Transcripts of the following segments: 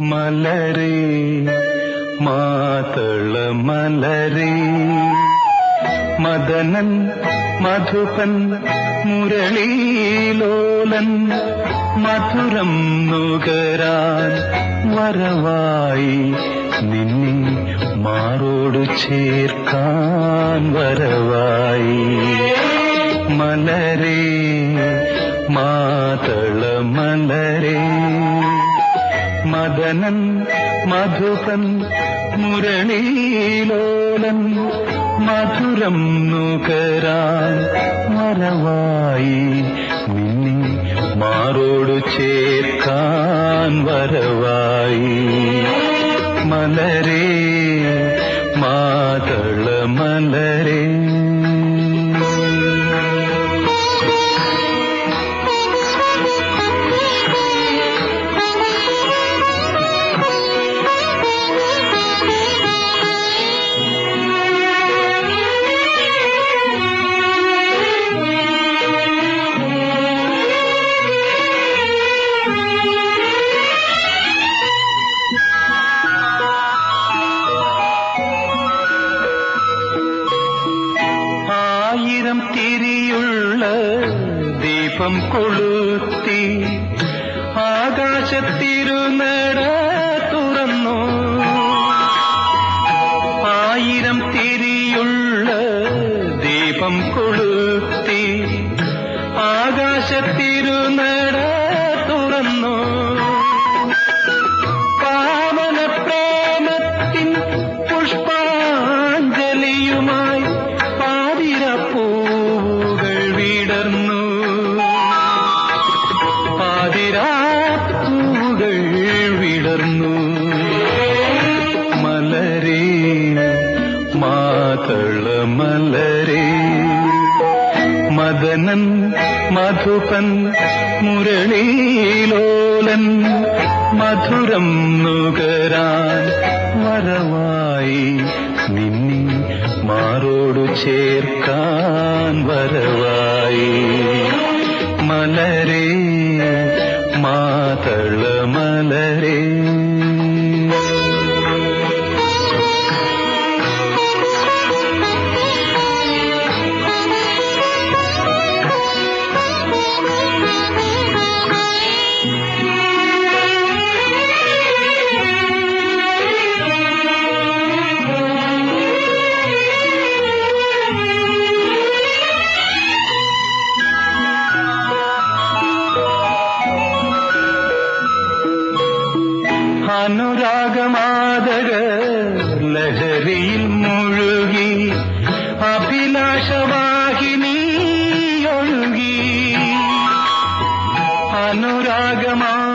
മലരേ മാതള മലരേ. മദനൻ മധുപൻ മുരളീലോലൻ മധുരം നുകരാൻ വരവായി നിന്നെ മാറോടു ചേർക്കാൻ വരവായി. മലരേ മദനൻ മധുസൻ മുരളീലോലൻ മധുരം നുകരാൻ മറവായി നിന്നെ മാറോടു ചേർക്കാൻ വരവായി. ആയിരം തിരിയുള്ള ദീപം കൊളുത്തി ആകാശത്തിരുനട തുറന്നു. ആയിരം തിരിയുള്ള ദീപം കൊളുത്തി ആകാശത്തിരുനട മദനൻ മധുപൻ മുരളീലോലൻ മധുരം നുകരാൻ വരവായി നിന്നി മാറോടു ചേർക്കാൻ വരവായി. മലരേ മാതള മലരേ അനുരാഗമാതക ലഹരിയിൽ മുഴുകി അഭിലാഷവാഹിനി ഒഴുകി. അനുരാഗമാതക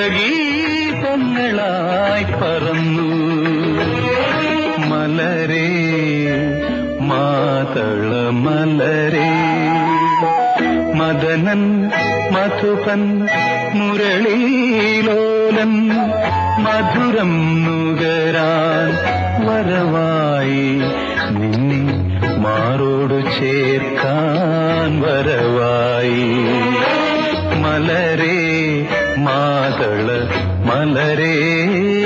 സ്വർഗഗീതങ്ങളായി പറന്നു. മലരേ മാതള മലരേ. മദനൻ മധുപൻ മുരളീലോലൻ മധുരം നുകരാൻ വരവായി നിന്നെ മാറോടു ചേർക്കാൻ மலரே.